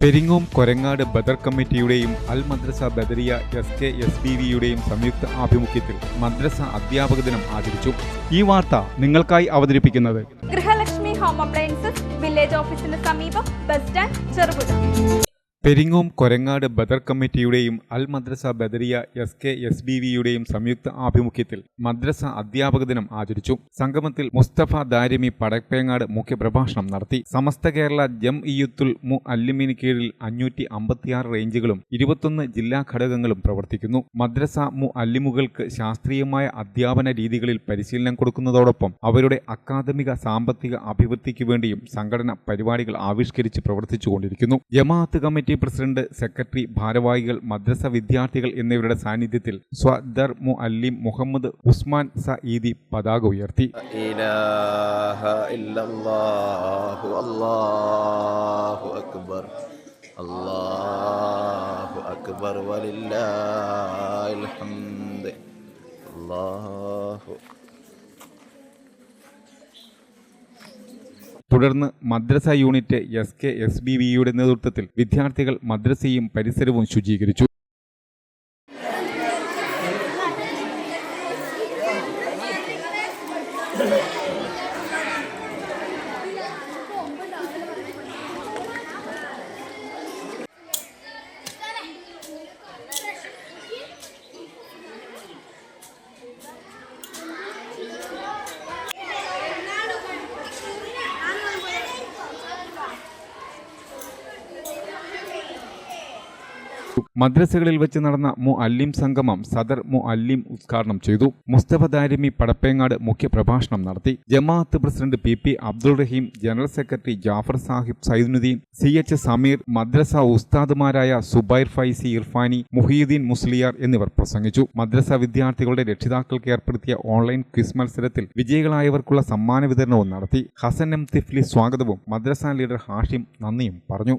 Peringome Korangad Badar കമ്മിറ്റിയുടെയും Al Madrasa Badariya S K S B വിയുടെയും സംയുക്ത ആഭിമുഖ്യത്തിൽ മദ്രസ അധ്യാപക ദിനം ആചരിച്ചു. ഈ വാർത്ത നിങ്ങൾക്കായി അവതരിപ്പിക്കുന്നത് ഗൃഹലക്ഷ്മി ഹോം അപ്ലയൻസസ് വില്ലേജ് ഓഫീസിന് സമീപം bus stand Cherupuzha. Peringome Korangad Badar കമ്മിറ്റിയുടെയും Al Madrasa Badariya S K S B വിയുടെയും സംയുക്ത ആഭിമുഖ്യത്തിൽ മദ്രസ അധ്യാപക ദിനം ആചരിച്ചു. സംഗമത്തിൽ മുസ്തഫ ദാരിമി പടപ്പേങ്ങാട് മുഖ്യപ്രഭാഷണം നടത്തി. സമസ്ത കേരള ജം ഇയുത്തുൽ മു അല്ലിമിന് കീഴിൽ അഞ്ഞൂറ്റി അമ്പത്തിയാറ് റേഞ്ചുകളും ഇരുപത്തൊന്ന് ജില്ലാ ഘടകങ്ങളും പ്രവർത്തിക്കുന്നു. മദ്രസ മു അല്ലിമുകൾക്ക് ശാസ്ത്രീയമായ അധ്യാപന രീതികളിൽ പരിശീലനം കൊടുക്കുന്നതോടൊപ്പം അവരുടെ അക്കാദമിക സാമ്പത്തിക അഭിവൃദ്ധിക്ക് വേണ്ടിയും സംഘടന പരിപാടികൾ ആവിഷ്കരിച്ച് പ്രവർത്തിച്ചുകൊണ്ടിരിക്കുന്നു. ജമാഅത്ത് കമ്മിറ്റി കമ്മിറ്റി പ്രസിഡന്റ് സെക്രട്ടറി ഭാരവാഹികൾ മദ്രസ വിദ്യാർത്ഥികൾ എന്നിവരുടെ സാന്നിധ്യത്തിൽ സ്വദർ മു അല്ലിം മുഹമ്മദ് ഉസ്മാൻ സഈദി പതാക ഉയർത്തി. അക്ബർ. വലില്ലാഹിൽ ഹംദ്. തുടർന്ന് മദ്രസ unit S K S B വിയുടെ നേതൃത്വത്തിൽ വിദ്യാർത്ഥികൾ മദ്രസയും പരിസരവും ശുചീകരിച്ചു. മദ്രസകളിൽ വെച്ച് നടന്ന മു അല്ലിം സംഗമം സദർ മു അല്ലിം ഉദ്ഘാടനം ചെയ്തു. മുസ്തഫ ദാരിമി പടപ്പേങ്ങാട് മുഖ്യ പ്രഭാഷണം നടത്തി. ജമാഅത്ത് president P P Abdul Raheem general secretary Jafar Sahib Saiduddin C H Sameer മദ്രസ ഉസ്താദുമാരായ സുബൈർ ഫൈസി ഇർഫാനി മുഹീദ്ദീൻ മുസ്ലിയാർ എന്നിവർ പ്രസംഗിച്ചു. മദ്രസ വിദ്യാർത്ഥികളുടെ രക്ഷിതാക്കൾക്ക് ഏർപ്പെടുത്തിയ ഓൺലൈൻ ക്വിസ് മത്സരത്തിൽ വിജയികളായവർക്കുള്ള സമ്മാന വിതരണവും നടത്തി. ഹസൻ എം തിഫ്ലി സ്വാഗതവും മദ്രസ ലീഡർ ഹാഷിം നന്ദിയും പറഞ്ഞു.